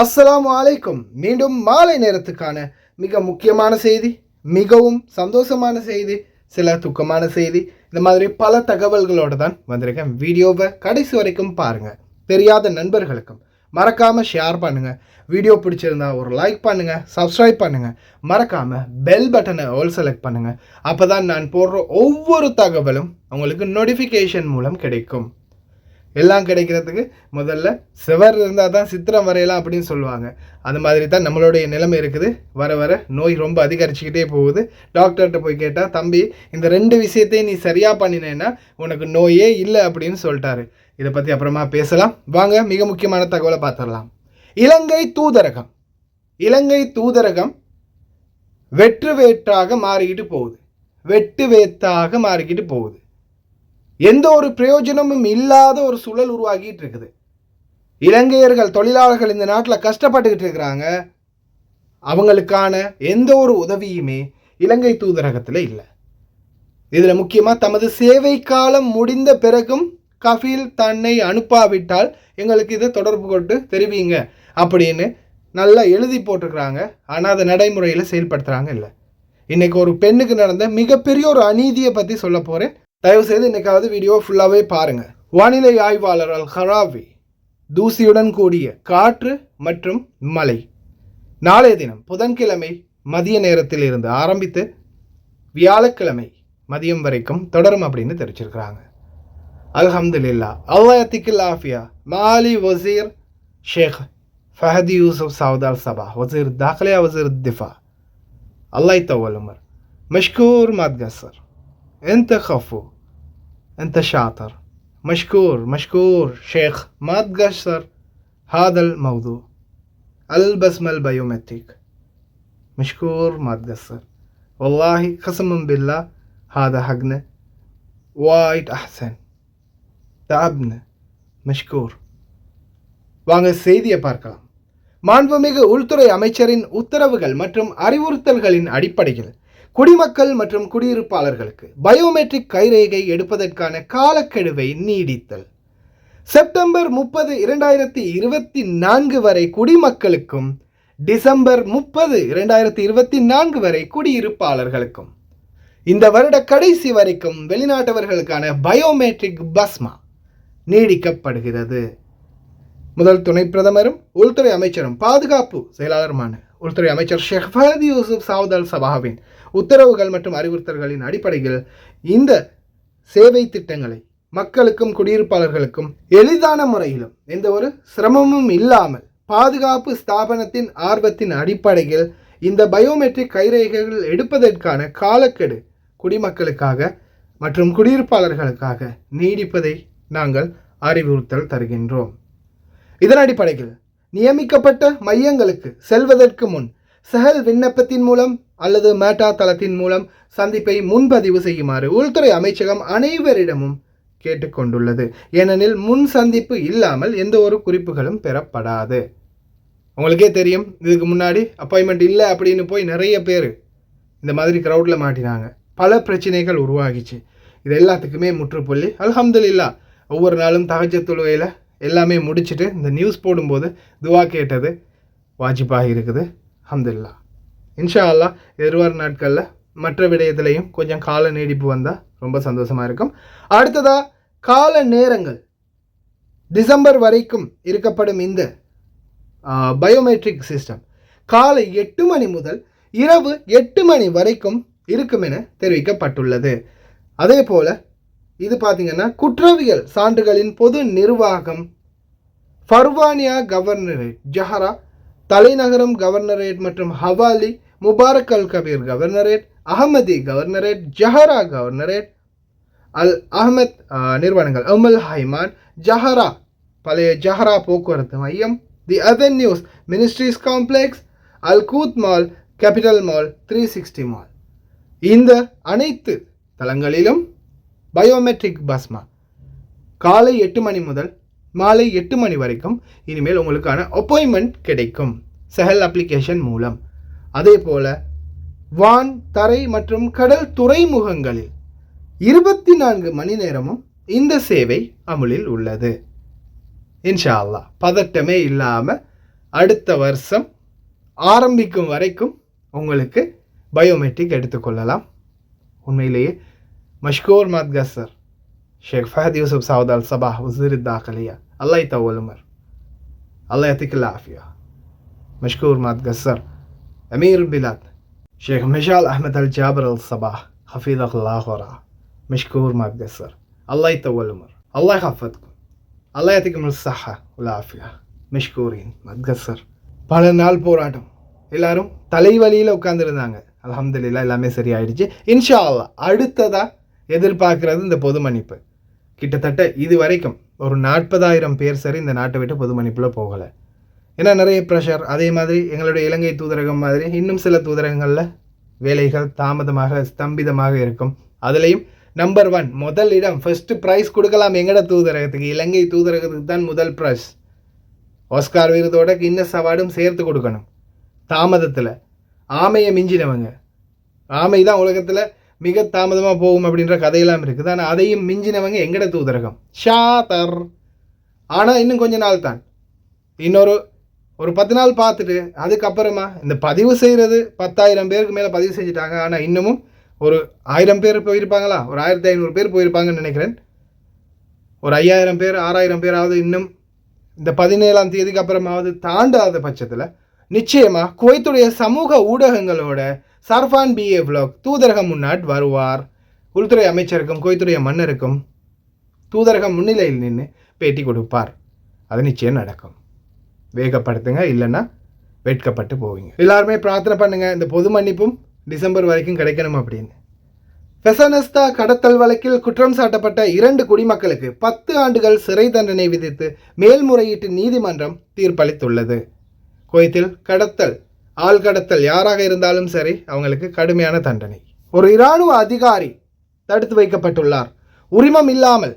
அஸ்ஸலாமு வலைக்கும் மீண்டும் மாலை நேரத்துக்கான மிக முக்கியமான செய்தி மிகவும் சந்தோஷமான செய்தி சில துக்கமான செய்தி. இந்த மாதிரி பல தகவல்களோடு தான் வந்திருக்கேன். வீடியோவை கடைசி வரைக்கும் பாருங்கள் தெரியாத நண்பர்களுக்கும் மறக்காமல் ஷேர் பண்ணுங்கள் வீடியோ பிடிச்சிருந்தா ஒரு லைக் பண்ணுங்கள் சப்ஸ்கிரைப் பண்ணுங்கள் மறக்காமல் பெல் பட்டனை ஆல் செலக்ட் பண்ணுங்கள் அப்போ தான் நான் போடுற ஒவ்வொரு தகவலும் உங்களுக்கு நோட்டிஃபிகேஷன் மூலம் கிடைக்கும். எல்லாம் கிடைக்கிறதுக்கு முதல்ல செவர் இருந்தால் தான் சித்திரம் வரையலாம் அப்படின்னு சொல்லுவாங்க. அது மாதிரி தான் நம்மளுடைய நிலைமை இருக்குது. வர வர நோய் ரொம்ப அதிகரிச்சுக்கிட்டே போகுது. டாக்டர்கிட்ட போய் கேட்டால் தம்பி இந்த ரெண்டு விஷயத்தையும் நீ சரியாக பண்ணினேன்னா உனக்கு நோயே இல்லை அப்படின்னு சொல்லிட்டாரு. இதை பற்றி அப்புறமா பேசலாம். வாங்க மிக முக்கியமான தகவலை பார்த்துடலாம். இலங்கை தூதரகம். இலங்கை தூதரகம் வெற்று வேற்றாக மாறிக்கிட்டு போகுது. வெட்டு வேத்தாக மாறிக்கிட்டு போகுது. எந்த ஒரு பிரயோஜனமும் இல்லாத ஒரு சூழல் உருவாகிட்டு இருக்குது. இலங்கையர்கள் தொழிலாளர்கள் இந்த நாட்டில் கஷ்டப்பட்டுக்கிட்டு இருக்கிறாங்க. அவங்களுக்கான எந்த ஒரு உதவியுமே இலங்கை தூதரகத்தில் இல்லை. இதில் முக்கியமாக தமது சேவை காலம் முடிந்த பிறகும் கஃபீல் தன்னை அனுப்பாவிட்டால் எங்களுக்கு இதை தொடர்பு கொண்டு தெரிவிங்க அப்படின்னு நல்லா எழுதி போட்டிருக்கிறாங்க. ஆனால் அதை நடைமுறையில் செயல்படுத்துகிறாங்க இல்லை. இன்றைக்கி ஒரு பெண்ணுக்கு நடந்த மிகப்பெரிய ஒரு அநீதியை பற்றி சொல்ல போகிறேன் தயவுசெய்து இன்றைக்காவது வீடியோ ஃபுல்லாகவே பாருங்கள் வானிலை ஆய்வாளர் அல் ஹராவி தூசியுடன் கூடிய காற்று மற்றும் மழை. நாளைய தினம் புதன்கிழமை மதிய நேரத்தில் இருந்து ஆரம்பித்து வியாழக்கிழமை மதியம் வரைக்கும் தொடரும் அப்படின்னு தெரிவிச்சிருக்கிறாங்க. அல்ஹம்துல்லா அல்லாத்திக்கில் ஆஃபியா. மாலி வசீர் ஷேக் ஃபஹதி யூசுப் சவுதால் சபா வசீர் தாக்கலியா வசீர் திஃபா. அல்லாய் தவல் உமர். மஷ்கூர் மத்கசர் எந்த ஹஃபூ خفو انت شاطر مشكور مشكور شيخ ما تقصر هذا الموضوع البسمة البيومتريك مشكور ما تقصر والله قسما بالله هذا حقنا وايد أحسن تعبنا مشكور வாங்க செய்தியை பார்க்கலாம் மாண்புமிகு உள்துறை அமைச்சரின் உத்தரவுகள் மற்றும் அறிவுறுத்தல்களின் அடிப்படையில் குடிமக்கள் மற்றும் குடியிருப்பாளர்களுக்கு பயோமெட்ரிக் கைரேகை எடுப்பதற்கான காலக்கெடுவை நீடித்தல். செப்டம்பர் முப்பது இரண்டாயிரத்தி இருபத்தி நான்கு வரை குடிமக்களுக்கும் டிசம்பர் முப்பது இரண்டாயிரத்தி இருபத்தி நான்கு வரை குடியிருப்பாளர்களுக்கும் இந்த வருட கடைசி வரைக்கும் வெளிநாட்டவர்களுக்கான பயோமெட்ரிக் பஸ்மா நீடிக்கப்படுகிறது. முதல் துணை பிரதமரும் உள்துறை அமைச்சரும் பாதுகாப்பு செயலாளருமான உள்துறை அமைச்சர் ஷெஹ்பாதி யூசுப் சாவுத் அல் சபாவின் உத்தரவுகள் மற்றும் அறிவுறுத்தல்களின் அடிப்படையில் இந்த சேவை திட்டங்களை மக்களுக்கும் குடியிருப்பாளர்களுக்கும் எளிதான முறையிலும் எந்த ஒரு சிரமமும் இல்லாமல் பாதுகாப்பு ஸ்தாபனத்தின் ஆர்வத்தின் அடிப்படையில் இந்த பயோமெட்ரிக் கைரேகைகள் எடுப்பதற்கான காலக்கெடு குடிமக்களுக்காக மற்றும் குடியிருப்பாளர்களுக்காக நீடிப்பதை நாங்கள் அறிவுறுத்தல் தருகின்றோம். இதன் அடிப்படையில் நியமிக்கப்பட்ட மையங்களுக்கு செல்வதற்கு முன் செஹல் விண்ணப்பத்தின் மூலம் அல்லது மேட்டா தளத்தின் மூலம் சந்திப்பை முன்பதிவு செய்யுமாறு உள்துறை அமைச்சகம் அனைவரிடமும் கேட்டுக்கொண்டுள்ளது. ஏனெனில் முன் சந்திப்பு இல்லாமல் எந்த ஒரு குறிப்புகளும் பெறப்படாது. உங்களுக்கே தெரியும் இதுக்கு முன்னாடி அப்பாயின்மெண்ட் இல்லை அப்படின்னு போய் நிறைய பேர் இந்த மாதிரி க்ரௌடில் மாட்டினாங்க. பல பிரச்சனைகள் உருவாகிச்சு. இது எல்லாத்துக்குமே முற்றுப்புள்ளி. அல்ஹம்துலில்லா ஒவ்வொரு நாளும் தகஜ தொழுவையில் எல்லாமே முடிச்சுட்டு இந்த நியூஸ் போடும்போது துவா கேட்டது வாஜிப்பாக இருக்குது. அஹமதுல்லா இன்ஷா அல்லா எருவார் நாட்களில் மற்ற விடயத்திலையும் கொஞ்சம் கால நீடிப்பு வந்தால் ரொம்ப சந்தோஷமாக இருக்கும். அடுத்ததாக கால நேரங்கள். டிசம்பர் வரைக்கும் இருக்கப்படும் இந்த பயோமெட்ரிக் சிஸ்டம் காலை எட்டு மணி முதல் இரவு எட்டு மணி வரைக்கும் இருக்கும் என தெரிவிக்கப்பட்டுள்ளது. அதே போல் இது பார்த்தீங்கன்னா குற்றவியல் சான்றுகளின் பொது நிர்வாகம். ஃபர்வானியா கவர்னரேட் ஜஹரா தலைநகரம் கவர்னரேட் மற்றும் Hawalli Mubarak Al Kabeer governorate Ahmadi governorate Jahra governorate Al Ahmad நிறுவனங்கள் அமல் ஹைமான் ஜஹரா பழைய ஜஹரா போக்குவரத்து மையம் the Avenues ministries complex Al Kout mall capital mall three sixty mall. இந்த அனைத்து தளங்களிலும் பயோமெட்ரிக் பஸ்மா. காலை எட்டு மணி முதல் மாலை எட்டு மணி வரைக்கும் இனிமேல் உங்களுக்கான அப்பாயின்மெண்ட் கிடைக்கும். செஹல் அப்ளிகேஷன் மூலம். அதே போல் வான் தரை மற்றும் கடல் துறைமுகங்களில் இருபத்தி நான்கு மணி நேரமும் இந்த சேவை அமுலில் உள்ளது. இன்ஷா அல்லாஹ் பதட்டமே இல்லாமல் அடுத்த வருஷம் ஆரம்பிக்கும் வரைக்கும் உங்களுக்கு பயோமெட்ரிக் எடுத்துக்கொள்ளலாம் உண்மையிலேயே மஷ்கூர் மத்கசர் Sheikh Fahad Yousuf Saud Al Sabah உசிர் தாக்கலியா அல்லா يطول عمر الله يعطيك العافية مشكور ما تقصر أمير البلاد شيخ مشعل أحمد الجابر الصباح حفظك الله ورعاه مشكور ما تقصر الله يطول عمر الله يحفظكم الله يعطيكم الصحة والعافية مشكورين ما تقصر பல நாள் போராட்டம் எல்லாரும் தலைவலியில் உட்காந்துருந்தாங்க அல்ஹம்துலில்லாஹ் எல்லாமே சரியாயிடுச்சு இன்ஷா அல்லாஹ் அடுத்ததா எதிர்பார்க்கறது இந்த பொது மன்னிப்பு. கிட்டத்தட்ட இது வரைக்கும் ஒரு நாற்பதாயிரம் பேர் சரி இந்த நாட்டை விட்டு பொது மன்னிப்பில் போகலை. ஏன்னா நிறைய ப்ரெஷர் அதே மாதிரி எங்களுடைய இலங்கை தூதரகம் மாதிரி இன்னும் சில தூதரகங்களில் வேலைகள் தாமதமாக ஸ்தம்பிதமாக இருக்கும். அதுலேயும் நம்பர் ஒன் முதல் இடம் ஃபஸ்ட்டு ப்ரைஸ் கொடுக்கலாம் எங்கட தூதரகத்துக்கு. இலங்கை தூதரகத்துக்கு தான் முதல் ப்ரைஸ் ஆஸ்கார் விருதோட கின்னஸ் அவார்டும் சேர்த்து கொடுக்கணும். தாமதத்தில். ஆமையை மிஞ்சினவங்க. ஆமை தான் உலகத்தில் மிக தாமதமாக போகும் அப்படின்ற கதையெல்லாம் இருக்குது. ஆனால் அதையும் மிஞ்சினவங்க எங்கட தூதரகம்? ஷாதர். ஆனால் இன்னும் கொஞ்ச நாள் தான். இன்னொரு ஒரு பத்து நாள் பார்த்துட்டு அதுக்கப்புறமா இந்த பதிவு செய்கிறது பத்தாயிரம் பேருக்கு மேலே பதிவு செஞ்சுட்டாங்க. ஆனால் இன்னமும் ஒரு ஆயிரம் பேர் போயிருப்பாங்களா? ஒரு ஆயிரத்தி ஐநூறு பேர் போயிருப்பாங்கன்னு நினைக்கிறேன். ஒரு ஐயாயிரம் பேர் ஆறாயிரம் பேராவது இன்னும் இந்த பதினேழாம் தேதிக்கு அப்புறமாவது தாண்டாத பட்சத்தில் நிச்சயமாக குவைத்துடைய சமூக ஊடகங்களோட சர்ஃபான் பிஏ vlog. தூதரகம் முன்னாட் வருவார். உள்துறை அமைச்சருக்கும் கோய்த்துடைய மன்னருக்கும் தூதரகம் முன்னிலையில் நின்று பேட்டி கொடுப்பார். அது நிச்சயம் நடக்கும். வேகப்படுத்துங்க இல்லைன்னா வெட்கப்பட்டு போவீங்க. எல்லாருமே பிரார்த்தனை பண்ணுங்கள் இந்த பொது மன்னிப்பும் டிசம்பர் வரைக்கும் கிடைக்கணும் அப்படின்னு. பெசனஸ்தா கடத்தல் வழக்கில் குற்றம் சாட்டப்பட்ட இரண்டு குடிமக்களுக்கு பத்து ஆண்டுகள் சிறை தண்டனை விதித்து மேல்முறையீட்டு நீதிமன்றம் தீர்ப்பளித்துள்ளது. குவைத்தில் கடத்தல் ஆள் கடத்தல் யாராக இருந்தாலும் சரி அவங்களுக்கு கடுமையான தண்டனை. ஒரு இராணுவ அதிகாரி தடுத்து வைக்கப்பட்டுள்ளார். உரிமம் இல்லாமல்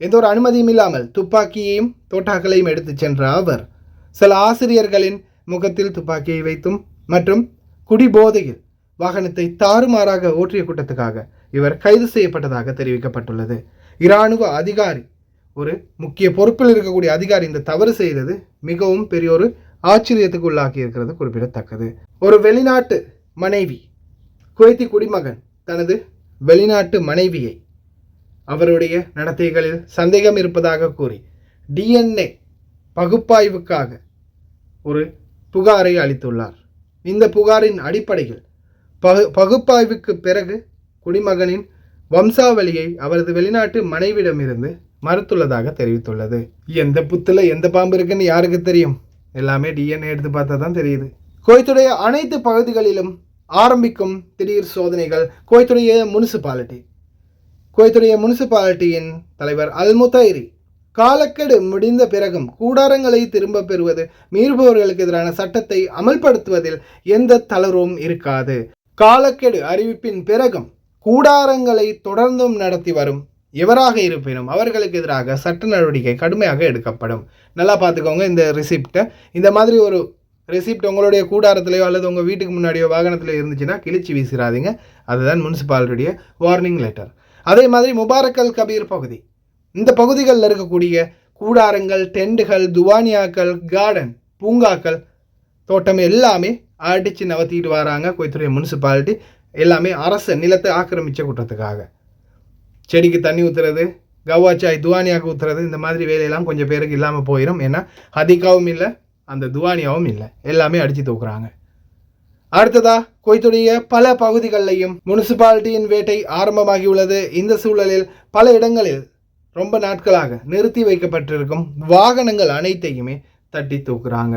எந்த ஒரு அனுமதியும் இல்லாமல் துப்பாக்கியையும் தோட்டாக்களையும் எடுத்துச் சென்ற அவர் சில ஆசிரியர்களின் முகத்தில் துப்பாக்கியை வைத்தும் மற்றும் குடிபோதையில் வாகனத்தை தாறுமாறாக ஓற்றிய கூட்டத்துக்காக இவர் கைது செய்யப்பட்டதாக தெரிவிக்கப்பட்டுள்ளது. இராணுவ அதிகாரி ஒரு முக்கிய பொறுப்பில் இருக்கக்கூடிய அதிகாரி இந்த தவறு செய்தது மிகவும் பெரிய ஒரு ஆச்சரியத்துக்கு உள்ளாக்கி இருக்கிறது குறிப்பிடத்தக்கது. ஒரு வெளிநாட்டு மனைவி குவைத்தி குடிமகன் தனது வெளிநாட்டு மனைவியை அவருடைய நடத்தைகளில் சந்தேகம் இருப்பதாக கூறி டிஎன்ஏ பகுப்பாய்வுக்காக ஒரு புகாரை அளித்துள்ளார். இந்த புகாரின் அடிப்படையில் பகு பகுப்பாய்வுக்கு பிறகு குடிமகனின் வம்சாவளியை அவரது வெளிநாட்டு மனைவிடமிருந்து மறுத்துள்ளதாக தெரிவித்துள்ளது. எந்த புத்துல எந்த பாம்பு இருக்குன்னு யாருக்கு தெரியும்? எல்லாமே டிஎன்ஏ எடுத்து பார்த்தா தான் தெரியுது. கோயத்துடைய அனைத்து பகுதிகளிலும் ஆரம்பிக்கும் திடீர் சோதனைகள் கோயத்துடைய முனிசிபாலிட்டி. கோயத்துடைய முனிசிபாலிட்டியின் தலைவர் அல்முத்தைரி காலக்கெடு முடிந்த பிறகும் கூடாரங்களை திரும்ப பெறுவது மீறுபவர்களுக்கு எதிரான சட்டத்தை அமல்படுத்துவதில் எந்த தளர்வும் இருக்காது. காலக்கெடு அறிவிப்பின் பிறகும் கூடாரங்களை தொடர்ந்தும் நடத்தி வரும் எவராக இருப்பினும் அவர்களுக்கு எதிராக சட்ட நடவடிக்கை கடுமையாக எடுக்கப்படும். நல்லா பார்த்துக்கோங்க இந்த ரிசிப்டை இந்த மாதிரி ஒரு ரெசிப்ட் உங்களுடைய கூடாரத்திலையோ அல்லது உங்கள் வீட்டுக்கு முன்னாடியோ வாகனத்தில் இருந்துச்சுன்னா கிழிச்சு வீசிடாதீங்க அதுதான் முனிசிபாலிட்டியுடைய வார்னிங் லெட்டர் அதே மாதிரி முபாரக்கல் கபீர் பகுதி. இந்த பகுதிகளில் இருக்கக்கூடிய கூடாரங்கள் டெண்டுகள் துவானியாக்கள் கார்டன் பூங்காக்கள் தோட்டம் எல்லாமே அடித்து நவத்திட்டு வராங்க. கோயத்துறை முனிசிபாலிட்டி எல்லாமே அரசு நிலத்தை ஆக்கிரமித்த குற்றத்துக்காக செடிக்கு தண்ணி ஊற்றுறது கவ்வாச்சாய் துவானியாவுக்கு ஊற்றுறது இந்த மாதிரி வேலையெல்லாம் கொஞ்சம் பேருக்கு இல்லாமல் போயிடும் ஏன்னா ஹதிகாவும் இல்லை அந்த துவானியாவும் இல்லை. எல்லாமே அடித்து தூக்குறாங்க. அடுத்ததா கொய்த்துடைய பல பகுதிகளிலையும் முனிசிபாலிட்டியின் வேட்டை ஆரம்பமாகியுள்ளது. இந்த சூழலில் பல இடங்களில் ரொம்ப நாட்களாக நிறுத்தி வைக்கப்பட்டிருக்கும் வாகனங்கள் அனைத்தையுமே தட்டி தூக்குறாங்க.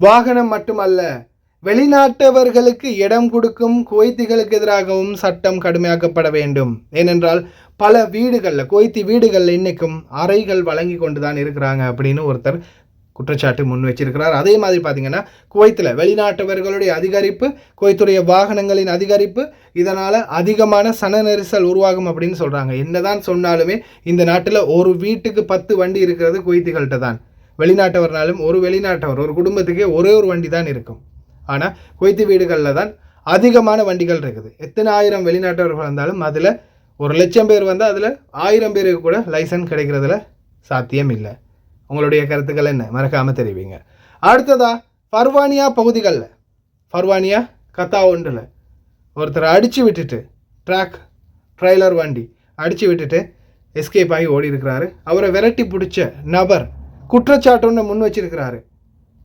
வாகனம் மட்டுமல்ல வெளிநாட்டவர்களுக்கு இடம் கொடுக்கும் குவைத்திகளுக்கு எதிராகவும் சட்டம் கடுமையாக்கப்பட வேண்டும். ஏனென்றால் பல வீடுகளில் குவைத்தி வீடுகளில் இன்றைக்கும் அறைகள் வழங்கி கொண்டு தான் இருக்கிறாங்க அப்படின்னு ஒருத்தர் குற்றச்சாட்டு முன் வச்சிருக்கிறார். அதே மாதிரி பார்த்தீங்கன்னா குவைத்தில் வெளிநாட்டவர்களுடைய அதிகரிப்பு குவைத்துடைய வாகனங்களின் அதிகரிப்பு இதனால் அதிகமான சன நெரிசல் உருவாகும் அப்படின்னு சொல்கிறாங்க என்னதான் சொன்னாலுமே இந்த நாட்டில் ஒரு வீட்டுக்கு பத்து வண்டி இருக்கிறது குவைத்திகள்கிட்ட தான். வெளிநாட்டவர்னாலும் ஒரு வெளிநாட்டவர் ஒரு குடும்பத்துக்கே ஒரே ஒரு வண்டி தான் இருக்கும். ஆனால் குவைத்து வீடுகளில் தான் அதிகமான வண்டிகள் இருக்குது. எத்தனை ஆயிரம் வெளிநாட்டவர்கள் வந்தாலும் அதில் ஒரு லட்சம் பேர் வந்தால் அதில் ஆயிரம் பேருக்கு கூட லைசன்ஸ் கிடைக்கிறதுல சாத்தியம் இல்லை. உங்களுடைய கருத்துக்கள் என்ன? மறக்காமல் தெரிவிங்க. அடுத்ததா ஃபர்வானியா பகுதிகளில். ஃபர்வானியா கத்தா ஒன்றில். ஒருத்தரை அடித்து விட்டுட்டு ட்ராக் ட்ரைலர் வண்டி அடித்து விட்டுட்டு எஸ்கேப் ஆகி ஓடி இருக்கிறாரு அவரை விரட்டி பிடிச்ச நபர் குற்றச்சாட்டு முன் வச்சிருக்கிறாரு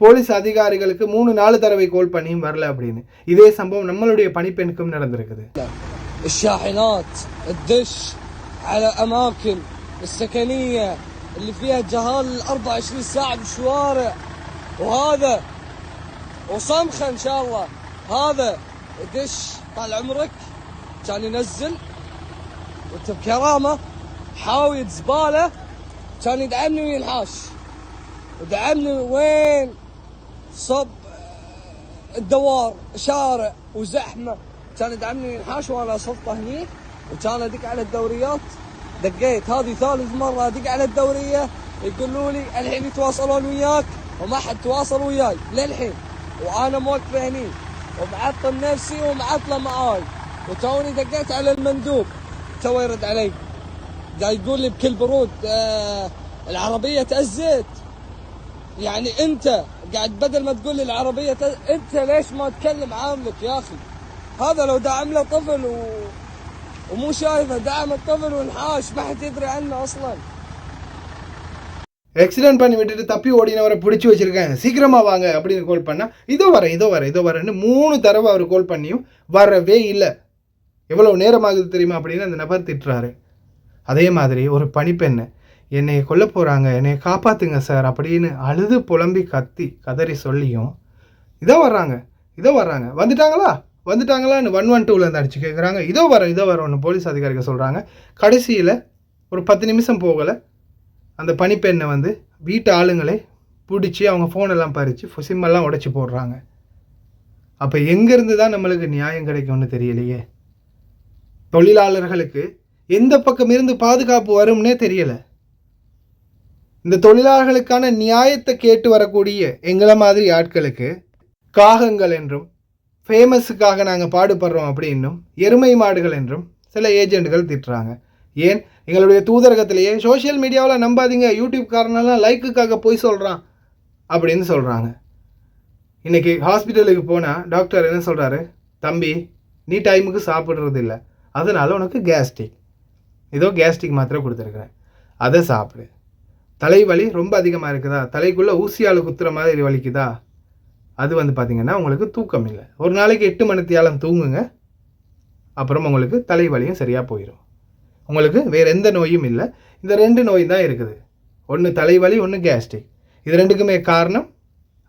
போலீஸ் அதிகாரிகளுக்கு மூணு நாலு தடவை கால் பண்ணியும் வரல அப்படின்னு இதே சம்பவம் நம்மளுடைய பணிப்பெண்ணுக்கும் நடந்திருக்குது الشاحنات الدش على اماكن السكنيه اللي فيها جهال 24 ساعه بالشوارع وهذا وصمخه ان شاء الله هذا دش طال عمرك كان ينزل وانت بكرامه حاوية زباله كان يدعمني وينحاش ودعمني وين؟ صب الدوار شارع وزحمة. كان يدعمني وينحاش وأنا صفطه هني وكان أدق على الدوريات. دقيت هذه ثالث مرة أدق على الدورية. يقولوا لي الحين يتواصلون وياك وما حد تواصل وياي للحين. وأنا موقفه هني ومعطل نفسي ومعطلة معاي. وتوني دقيت على المندوب. تو يرد علي. قاعد يقول لي بكل برود آه العربية تأزت يعني انت قاعد بدل ما تقول لي العربيه تأز... انت ليش ما تكلم عاملك يا اخي هذا لو دعم له طفل و... ومو شايفه دعم الطفل وانحاش ما حد يدري عنه اصلا ஆக்சிடென்ட் பண்ணி விட்டுட்டு தப்பி ஓடினவரை பிடிச்சி வச்சிருக்கேன் சீக்கிரமா வாங்க அப்படின்னு கால் பண்ணா இதோ வரேன் இதோ வரேன் இதோ வரேன்னு மூணு தடவை அவர் கால் பண்ணியும் வரவே இல்லை எவ்வளோ நேரம் ஆகுது தெரியுமா அப்படின்னு அந்த நபர் திட்டுறாரு அதே மாதிரி ஒரு பணிப்பெண்ணை என்னை கொல்ல போகிறாங்க என்னை காப்பாற்றுங்க சார் அப்படின்னு அழுது புலம்பி கத்தி கதறி சொல்லியும் இதோ வர்றாங்க இதோ வர்றாங்க. வந்துட்டாங்களா? வந்துட்டாங்களான்னு ஒன் ஒன் டூலேருந்து அடிச்சு கேட்குறாங்க இதோ வர இதோ வர ஒன்று போலீஸ் அதிகாரிகள் சொல்கிறாங்க கடைசியில் ஒரு பத்து நிமிஷம் போகலை அந்த பணிப்பெண்ணை வந்து வீட்டு ஆளுங்களே பிடிச்சி அவங்க ஃபோனெல்லாம் பறித்து சிம்மெல்லாம் உடச்சி போடுறாங்க. அப்போ எங்கேருந்து தான் நம்மளுக்கு நியாயம் கிடைக்கும்னு தெரியலையே. தொழிலாளர்களுக்கு எந்த பக்கம் இருந்து பாதுகாப்பு வரும்னே தெரியலை. இந்த தொழிலாளர்களுக்கான நியாயத்தை கேட்டு வரக்கூடிய எங்களை மாதிரி ஆட்களுக்கு காகங்கள் என்றும் ஃபேமஸுக்காக நாங்கள் பாடுபடுறோம் அப்படின்னும் எருமை மாடுகள் என்றும் சில ஏஜெண்டுகள் திட்டுறாங்க. ஏன்? எங்களுடைய தூதரகத்திலேயே சோஷியல் மீடியாவில் நம்பாதீங்க. யூடியூப்காரனெல்லாம் லைக்குக்காக போய் சொல்கிறான் அப்படின்னு சொல்கிறாங்க இன்றைக்கி ஹாஸ்பிட்டலுக்கு போனால் டாக்டர் என்ன சொல்கிறாரு தம்பி நீ டைமுக்கு சாப்பிட்றது இல்லை. அதனால் உனக்கு கேஸ்ட்ரிக் ஏதோ கேஸ்ட்ரிக் மாத்திரை கொடுத்துருக்குறேன். அதை சாப்பிடு. தலைவலி ரொம்ப அதிகமாக இருக்குதா? தலைக்குள்ளே ஊசியால் குத்துற மாதிரி வலிக்குதா? அது வந்து பார்த்திங்கன்னா உங்களுக்கு தூக்கம் இல்லை. ஒரு நாளைக்கு எட்டு மணித்தியாலம் தூங்குங்க. அப்புறம் உங்களுக்கு தலைவலியும் சரியாக போயிடும் உங்களுக்கு வேறு எந்த நோயும் இல்லை. இந்த ரெண்டு நோய் தான் இருக்குது. ஒன்று தலைவலி ஒன்று கேஸ்ட்ரிக் இது ரெண்டுக்குமே காரணம்.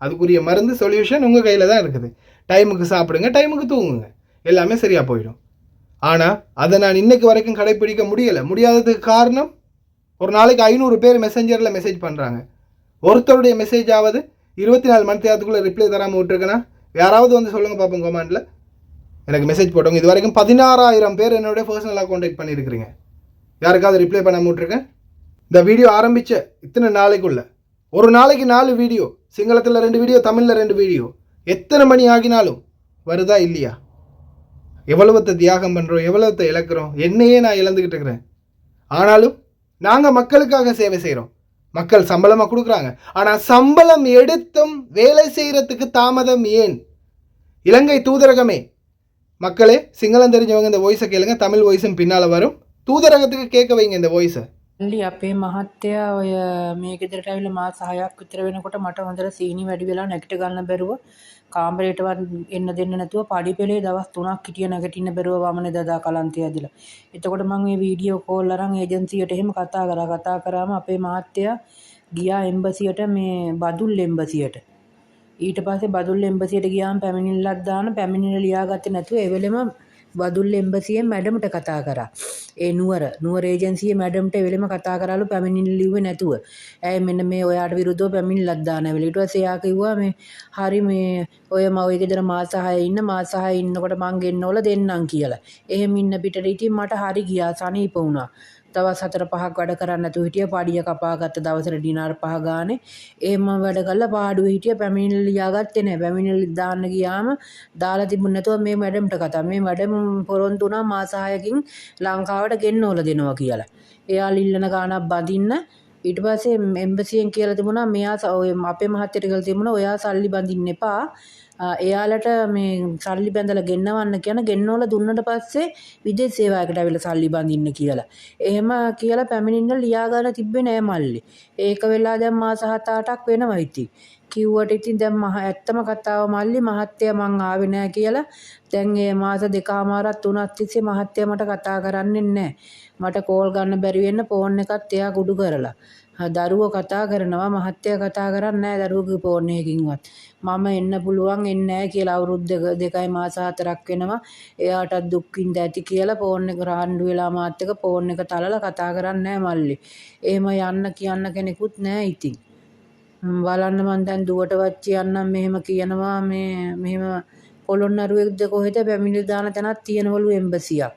அதுக்குரிய மருந்து சொல்யூஷன் உங்கள் கையில் தான் இருக்குது. டைமுக்கு சாப்பிடுங்க டைமுக்கு தூங்குங்க. எல்லாமே சரியாக போயிடும். ஆனால் அதை நான் இன்னைக்கு வரைக்கும் கடைப்பிடிக்க முடியலை. முடியாததுக்கு காரணம்? ஒரு நாளைக்கு ஐநூறு பேர் மெசஞ்சரில் மெசேஜ் பண்ணுறாங்க ஒருத்தருடைய மெசேஜ் ஆவது இருபத்தி நாலு மணி நேரத்துக்குள்ளே ரிப்ளை தராமல் விட்டுருக்கேன்னா யாராவது வந்து சொல்லுங்கள் பார்ப்போம் கமெண்டில் எனக்கு மெசேஜ் போட்டவங்க இது வரைக்கும் பதினாறாயிரம் பேர் என்னுடைய பர்சனலாக காண்டாக்ட் பண்ணியிருக்கிறீங்க யாருக்காவது ரிப்ளை பண்ண விட்ருக்கேன் இந்த வீடியோ ஆரம்பித்த இத்தனை நாளைக்குள்ள ஒரு நாளைக்கு நாலு வீடியோ சிங்களத்தில் ரெண்டு வீடியோ தமிழில் ரெண்டு வீடியோ எத்தனை மணி ஆகினாலும் வருதா இல்லையா? எவ்வளவத்தை தியாகம் பண்ணுறோம் எவ்வளவத்தை இழக்கிறோம் என்னையே நான் இழந்துக்கிட்டு இருக்கிறேன். ஆனாலும் நாங்கள் மக்களுக்காக சேவை செய்கிறோம் மக்கள் சம்பளமாக கொடுக்குறாங்க ஆனால் சம்பளம் எடுத்தும் வேலை செய்கிறதுக்கு தாமதம் ஏன் இலங்கை தூதரகமே மக்களே சிங்களம் தெரிஞ்சவங்க இந்த வாய்ஸை கேளுங்க தமிழ் வாய்ஸும் பின்னால் வரும் தூதரகத்துக்கு கேட்க வைங்க இந்த வாய்ஸை ඩි අපේ මහත්තයා ඔය මේ ගෙදරට ඇවිල්ලා මාස 6ක් විතර වෙනකොට මට හොඳට සීනි වැඩි වෙලා නැගිට ගන්න බැරුව කාමරේටවත් එන්න දෙන්න නැතුව පඩි පෙළේ දවස් 3ක් හිටිය නැගිටින්න බැරුව වමනේ දදා කලන්තය ඇදලා. එතකොට මම මේ වීඩියෝ කෝල් අරන් ඒජන්සියට එහෙම කතා කරා. කතා කරාම අපේ මහත්තයා ගියා එම්බසියට මේ බදුල් එම්බසියට. ඊට පස්සේ බදුල්ල එම්බසියට ගියාම පැමිණිල්ලක් දාන පැමිණිල්ල ලියාගත්තේ නැතුව ඒ වෙලෙම බදුල්ල එම්බසියෙන් මැඩම්ට කතා කරා. ඒ නුවර නුවර ඒජන්සියේ මැඩම්ට ඒ වෙලෙම කතා කරාලු පැමිණිල්ල ලිව්වේ නැතුව. ඇයි මෙන්න මේ ඔයාට විරුද්ධව පැමිණිල්ලක් දාන වෙලේ. ඊට පස්සේ එයා කිව්වා මේ හරි මේ ඔය මම ඔය ගෙදර මාස 6 ඉන්න මාස 6 ඉන්නකොට මං ගෙන්නවල දෙන්නම් කියලා. එහෙම ඉන්න පිටට ඉතින් මට හරි ගියා සනීප වුණා. දවස් හතර පහක් වැඩ කරන්න නැතුව හිටිය. පඩිය කපාගත්ත දවසට ඩිනාර් පහ ගානේ. එහෙම වැඩ කරලා පාඩුවේ හිටිය. පැමිණිලි ලියාගත්තේ නැහැ. පැමිණිලි දාන්න ගියාම දාලා තිබුණ නැතුව මේ මැඩම්ට කතා. මේ මැඩම් පොරොන්දු වුණා මාස 6කින් ලංකාවට ගෙන්නවල දෙනවා කියලා. එයා ලිල්ලන ගානක් බඳින්න ඊට පස්සේ එම්බසියෙන් කියලා තිබුණා. මෙයා ස- ඔය අපේ මහත්තයට කියලා තිබුණා. ඔයා සල්ලි බඳින්න එපා. ආ, එයාලට මේ සල්ලි බැඳලා ගෙන්නවන්න කියන ගෙන්නවල දුන්නට පස්සේ විදේශ සේවාවකට ඇවිල්ලා සල්ලි බඳින්න කියලා. එහෙම කියලා පැමිණින්න ලියා ගන්න තිබ්බේ නෑ මල්ලි. ඒක වෙලා දැන් මාස 7-8ක් වෙනවා ඉතින්. කිව්වට ඉතින් දැන් මහ ඇත්තම කතාව මල්ලි මහත්තයා මං ආවේ නෑ කියලා දැන් ඒ මාස දෙකමාරක් තුනක් තිස්සේ මහත්තයා මට කතා කරන්නේ නෑ. මට කෝල් ගන්න බැරි වෙන්න ෆෝන් එකත් එයා කුඩු කරලා. හා දරුවෝ කතා කරනවා මහත්තයා කතා කරන්නේ නෑ දරුවෝගේ ෆෝන් එකකින්වත්. මම එන්න පුළුවන් එන්නේ නෑ කියලා අවුරුදු දෙක දෙකයි මාස හතරක් වෙනවා. එයාටත් දුක් විඳ ඇති කියලා ෆෝන් එක රාන්ඩු වෙලා මාත් එක්ක ෆෝන් එක තලලා කතා කරන්නේ නෑ මල්ලි. එහෙම යන්න කියන්න කෙනෙකුත් නෑ ඉතින්. ම්, බලන්න මං දැන් දුවට වත් කියන්නම් මෙහෙම කියනවා මේ මෙහෙම පොළොන්නරුවෙක්ද කොහෙද පැමිණිලි දාන තැනක් තියෙනවලු එම්බසියක්.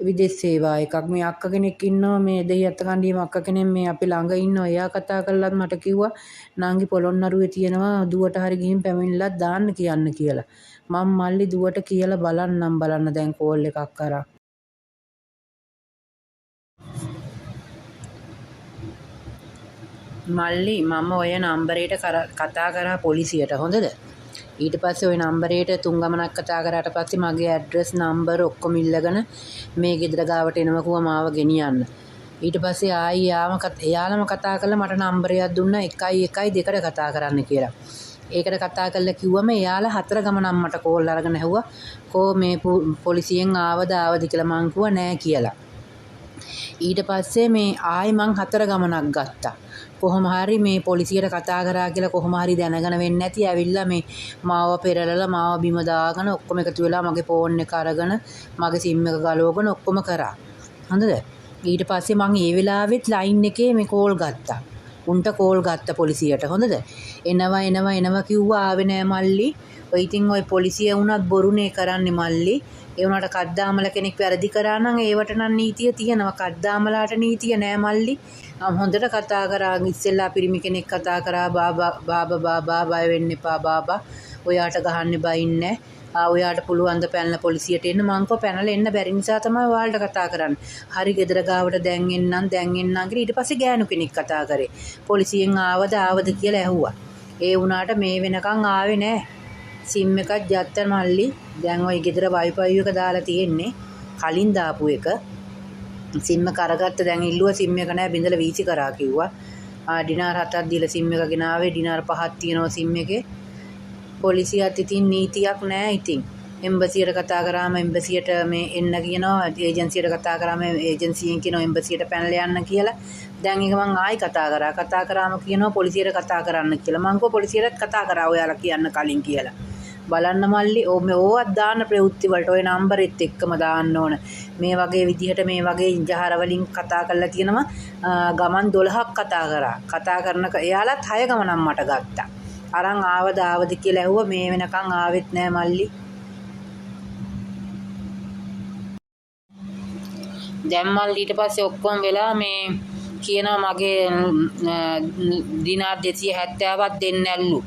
විදේශ සේවා එකක්. මේ අක්ක කෙනෙක් ඉන්නවා මේ දෙහිඅත්ත කණ්ඩියම අක්ක කෙනෙක් මේ අපි ළඟ ඉන්නවා. එයා කතා කළාත් මට කිව්වා නංගි පොළොන්නරුවේ තියෙනවා දුවට හරි ගිහින් පැමිණිල්ලක් දාන්න කියන්න කියලා. මම මල්ලි දුවට කියලා බලන්නම් බලන්න දැන් කෝල් එකක් කරා. මල්ලි මම ඔය නම්බරයට කර- කතා කරා පොලිසියට. හොඳද? ඊට පස්සේ ওই නම්බරයට තුන් ගමනක් කතා කරාට පස්සේ මගේ ඇඩ්‍රස් නම්බර ඔක්කොම ඉල්ලගෙන මේ ගෙදර ගාවට එනම කිව්වා මාව ගෙනියන්න. ඊට පස්සේ ආයි යාම කත- එයාලම කතා කරලා මට නම්බරයක් දුන්නා 1 1 2ට කතා කරන්න කියලා. ඒකට කතා කරලා කිව්වම එයාලා හතර ගමනක් මට කෝල් අරගෙන ඇහුවා කෝ මේ පො- පොලිසියෙන් ආවද ආවද කියලා මං කිව්වා නෑ කියලා. ඊට පස්සේ මේ ආයි මං හතර ගමනක් ගත්තා. කොහොම හරි මේ පොලිසියට කතා කරා කියලා කොහොම හරි දැනගෙන වෙන්නේ නැති ඇවිල්ලා මේ මාව පෙරලලා මාව බිම දාගෙන ඔක්කොම එකතු වෙලා මගේ ෆෝන් එක අරගෙන මගේ සිම් එක ගලවගෙන ඔක්කොම කරා. හොඳද? ඊට පස්සේ මං ඒ වෙලාවෙත් ලයින් එකේ මේ කෝල් ගත්තා. උන්ට කෝල් ගත්ත පොලිසියට හොඳද? එනවා එනවා එනවා කිව්වා ආවේ නෑ මල්ලි. ඔය ඉතින් ඔය පොලිසිය වුණත් බොරුනේ කරන්නේ මල්ලි. ඒ වුණාට කද්දාමල කෙනෙක් වැරදි කරා නම් ඒවට නම් නීතිය තියෙනවා. කද්දාමලාට නීතිය නෑ මල්ලි. මම හොඳට කතා කරා ඉස්සෙල්ලා පිරිමි කෙනෙක් කතා කරා බාබා බාබා බාබා බය වෙන්න එපා බාබා. ඔයාට ගහන්න බයින්නේ ආ ඔයාට පුළුවන් ද පැනලා පොලිසියට එන්න මං කෝ පැනලා එන්න බැරි නිසා තමයි ඔයාලට කතා කරන්නේ. හරි ගෙදර ගාවට දැන් එන්නම් දැන් එන්නම් කියලා ඊට පස්සේ ගෑනු කෙනෙක් කතා කරේ. පොලිසියෙන් ආවද ආවද කියලා ඇහුවා. ඒ වුණාට මේ වෙනකන් ආවේ නෑ. සිම් එකක් ජත්ත මල්ලි දැන් ওই ගෙදර වයිෆයි එක දාලා තියෙන්නේ. කලින් දාපු එක. සිම් එක අරගත්ත දැන් ඉල්ලුවා සිම් එක නෑ බින්දලා වීසි කරා කිව්වා. ආ ඩිනාර් හතක් දීලා සිම් එක ගෙනාවේ. ඩිනාර් පහක් තියෙනවා සිම් එකේ. පොලිසියත් ඉතින් නීතියක් නෑ ඉතින්. එම්බසියට කතා කරාම එම්බසියට මේ එන්න කියනවා ඒජන්සියට කතා කරාම ඒජන්සියෙන් කියනවා එම්බසියට පැනලා යන්න කියලා. දැන් ඒක මං ආයි කතා කරා. කතා කරාම කියනවා පොලිසියට කතා කරන්න කියලා. මං කෝ පොලිසියට කතා කරා ඔයාලා කියන්න කලින් කියලා. බලන්න මල්ලි ඕ මේ ඕවත් දාන්න ප්‍රවෘත්ති වලට ওই නම්බරෙත් එක්කම දාන්න ඕන. මේ වගේ විදිහට මේ වගේ ජහර වලින් කතා කරලා තියෙනවා. ආ, ගමන් 12ක් කතා කරා. කතා කරන එයාලත් 6 ගමනක් මට ගත්තා. අරන් ආවද ආවද කියලා ඇහුවා මේ වෙනකන් ආවෙත් නෑ මල්ලි. දැන් මල්ලි ඊට පස්සේ ඔක්කොම වෙලා මේ කියනවා මගේ දිනාර් 270ක් දෙන්න ඇල්ලු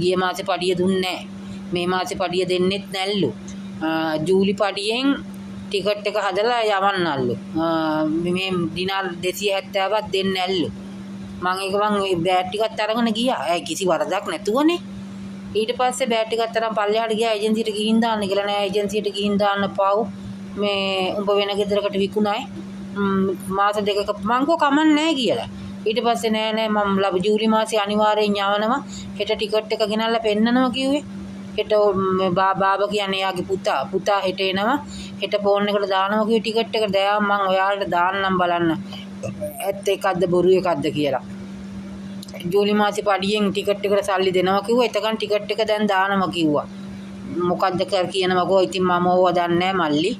ගිය මාසේ පඩිය දුන්නේ නෑ. මේ මාසේ පඩිය දෙන්නෙත් නැල්ලු ආ, ජූලි පඩියෙන් ටිකට් එක හදලා යවන්නල්ලු ආ, මේ දිනාර් 270ක් දෙන්න ඇල්ලු මං ඒක මං ওই බෑග් ටිකත් අරගෙන ගියා. ඇයි කිසි වරදක් නැතුවනේ. ඊට පස්සේ බෑග් ටිකත් අරන් පල්ලෙහාට ගියා ඒජන්සියට ගිහින් දාන්න කියලා නෑ ඒජන්සියට ගිහින් දාන්න පව්. මේ උඹ වෙන ගෙදරකට විකුණයි. ම්, මාස දෙකක මං කෝ කමක් නෑ කියලා. ඊට පස්සේ නෑ නෑ මම ලබ ජූලි මාසේ අනිවාර්යෙන් යවනවා. හෙට ටිකට් එක ගෙනල්ලා පෙන්නනවා කිව්වේ. හෙට මේ බා බාබා කියන්නේ එයාගේ පුතා. පුතා හෙට එනවා. හෙට ෆෝන් එකට දානවා කිව්වේ ටිකට් එක දැන් මං ඔයාලට දාන්නම් බලන්න. ඇත්ත එකක්ද බොරු එකක්ද කියලා. ජූලි මාසෙ පඩියෙන් ටිකට් එකට සල්ලි දෙනවා කිව්වා. එතකන් ටිකට් එක දැන් දානවා කිව්වා. මොකද්ද කර කියනවකෝ ඉතින් මම ඕව දන්නේ මල්ලි.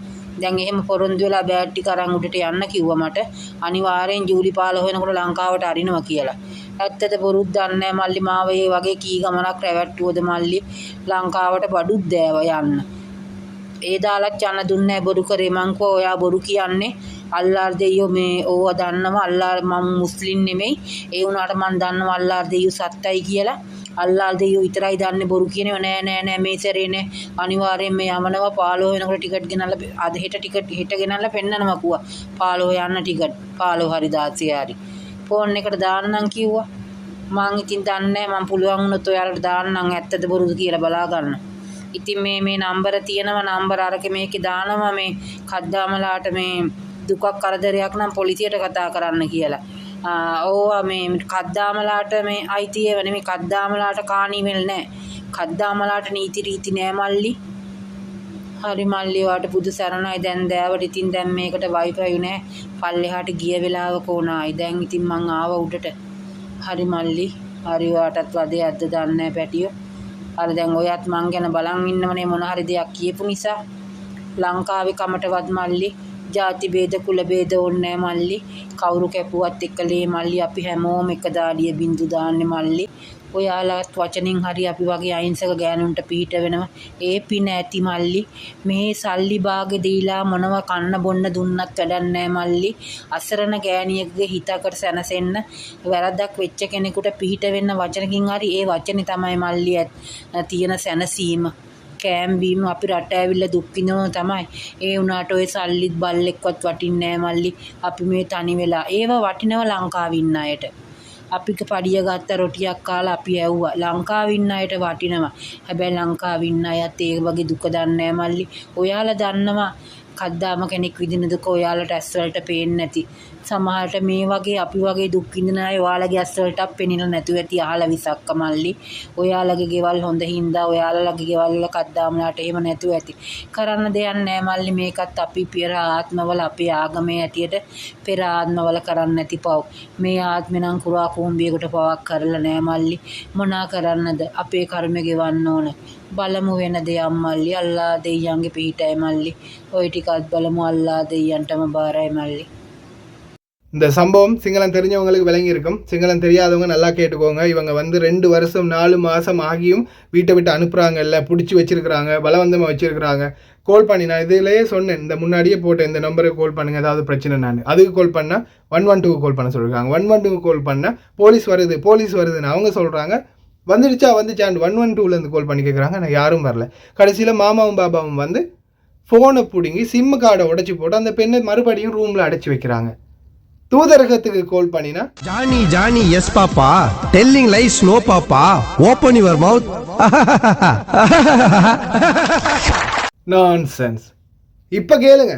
දැන් එහෙම පොරොන්දු වෙලා බෑග් ටික අරන් උඩට යන්න කිව්වා මට. අනිවාර්යෙන් ජූලි 15 වෙනකොට ලංකාවට අරිනවා කියලා. ඇත්තද බොරුත් දන්නේ මල්ලි මාව ඒ වගේ කී ගමනක් රැවට්ටුවද මල්ලි? ලංකාවට බඩුත් දෑව යන්න. ඒ දාලත් යන්න දුන්නේ බොරු කරේ. මං කිව්වා ඔයා බොරු කියන්නේ? අල්ලාහ් දෙයියෝ මේ ඕව දන්නවා? අල්ලාහ් මම මුස්ලිම් නෙමෙයි. ඒ වුණාට මං දන්නවා අල්ලාහ් දෙයියෝ සත්තයි කියලා. අල්ලාහ් දෙයියෝ විතරයි දන්නේ බොරු කියනව? නෑ නෑ නෑ මේ සැරේ නෑ. අනිවාර්යෙන් මේ යමනවා 15 වෙනකොට ටිකට් ගෙනල්ලා අද හෙට ටිකට් හෙට ගෙනල්ලා පෙන්නනවා කිව්වා 15 යන්න ටිකට්. 15 හරි 16 හරි ෆෝන් එකට දාන්නම් කිව්වා මං ඉතින් දන්නේ නෑ මං පුළුවන් වුණොත් ඔයාලට දාන්නම් ඇත්තද බොරුද කියලා බලා ගන්න ඉතින් මේ මේ නම්බර තියෙනවා නම්බර අරක මේකේ දානවා මේ කද්දාමලාට මේ දුකක් කරදරයක් නම් පොලිසියට කතා කරන්න කියලා. ආ ඕවා මේ කද්දාමලාට මේ අයිතිය වෙන මේ කද්දාමලාට කාණීමෙල් නෑ. කද්දාමලාට නීති රීති නෑ මල්ලි. හරි මල්ලි වාට පුදු සරණයි. දැන් දෑවට ඉතින් දැන් මේකට වයිෆයි නෑ. පල්ලෙහාට ගිය වෙලාවක ඕනායි දැන් ඉතින් මං ආව උඩට. හරි මල්ලි. හරි වාටත් වදේ අද්ද දන්නේ පැටියෝ. අර දැන් ඔයත් මං ගැන බලන් ඉන්නවනේ මොන හරි දෙයක් කියපු නිසා. ලංකාවේ කමටවත් මල්ලි. ජාති ભેද කුල ભેද ඕනේ මල්ලි. කවුරු කැපුවත් එකලේ මල්ලි. අපි හැමෝම එක දාඩිය බින්දු දාන්නේ මල්ලි. ඔයාලත් වචනෙන් හරි අපි වගේ අහිංසක ගෑනුන්ට පිට වෙනවා ඒ පින ඇති මල්ලි මේ සල්ලි බාගෙ දීලා මොනව කන්න බොන්න දුන්නත් වැඩක් නැහැ මල්ලි අසරණ ගෑණියෙක්ගේ හිතකට සැනසෙන්න වැරද්දක් වෙච්ච කෙනෙකුට පිට වෙන්න වචනකින් හරි ඒ වචනේ තමයි මල්ලි ඇත්- තියෙන සැනසීම කෑම් බීම අපි රට ඇවිල්ලා දුක් විඳිනවා තමයි. ඒ වුණාට ඔය සල්ලිත් බල්ලෙක්වත් වටින්නේ නැහැ මල්ලි. අපි මේ තනි වෙලා. ඒව වටිනව ලංකාවේ ඉන්න අයට. අපි පඩිය ගත්ත රොටියක් කාලා අපි ඇව්වා. ලංකාවේ ඉන්න අයට වටිනවා. හැබැයි ලංකාවේ ඉන්න අයත් ඒ වගේ දුක දන්නේ නැහැ මල්ලි. ඔයාලා දන්නවා කද්දාම කෙනෙක් විඳින දුක ඔයාලට ඇස් වලට පේන්නේ නැති. සමහරට මේ වගේ අපි වගේ දුක් විඳින අය ඔයාලගේ ඇස් වලටත් පෙනෙලා නැතුව ඇති අහලා විසක්ක මල්ලි. ඔයාලගේ ගෙවල් හොඳ හින්දා ඔයාලගේ ගෙවල් වල කද්දාමලාට එහෙම නැතුව ඇති. කරන්න දෙයක් නැහැ මල්ලි මේකත් අපි පෙර ආත්මවල අපේ ආගමේ ඇටියට පෙර ආත්මවල කරන්න නැති පව්. මේ ආත්මේ නම් කුරා කුඹියකට පවක් කරලා නැහැ මල්ලි. මොනා කරන්නද අපේ කර්ම ගෙවන්න ඕන. බලමු වෙන දෙයක් මල්ලි අල්ලා දෙයියන්ගේ පිහිටයි මල්ලි. ওই ටිකත් බලමු අල්ලා දෙයියන්ටම බාරයි මල්ලි. இந்த சம்பவம் சிங்களம் தெரிஞ்சவங்களுக்கு விளங்கி இருக்கும் சிங்களம் தெரியாதவங்க நல்லா கேட்டுக்கோங்க. இவங்க வந்து ரெண்டு வருஷம் நாலு மாதம் ஆகியும் வீட்டை விட்டு அனுப்புகிறாங்கல்ல பிடிச்சி வச்சுருக்குறாங்க பலவந்தமாக வச்சுருக்குறாங்க. கால் பண்ணி நான் இதிலேயே சொன்னேன். இந்த முன்னாடியே போட்டேன் இந்த நம்பருக்கு கால் பண்ணுங்க. ஏதாவது பிரச்சனை நான். அதுக்கு கால் பண்ணால் ஒன் ஒன் டூக்கு கால் பண்ண சொல்லியிருக்காங்க ஒன் ஒன் டூக்கு கால் பண்ணால் போலீஸ் வருது போலீஸ் வருதுன்னு அவங்க சொல்கிறாங்க வந்துடுச்சா வந்துச்சான்னு ஒன் ஒன் டூலேருந்து கால் பண்ணி கேட்குறாங்க நான் யாரும் வரல. கடைசியில் மாமாவும் பாபாவும் வந்து ஃபோனை பிடுங்கி சிம்மு கார்டை உடச்சி போட்டு அந்த பெண்ணை மறுபடியும் ரூமில் அடைச்சி வைக்கிறாங்க. தூதரகத்துக்கு கால் பண்ணினா Johnny, Johnny, yes, Papa. Telling lies, no, Papa. Open your mouth. Nonsense இப்போ கேளுங்க.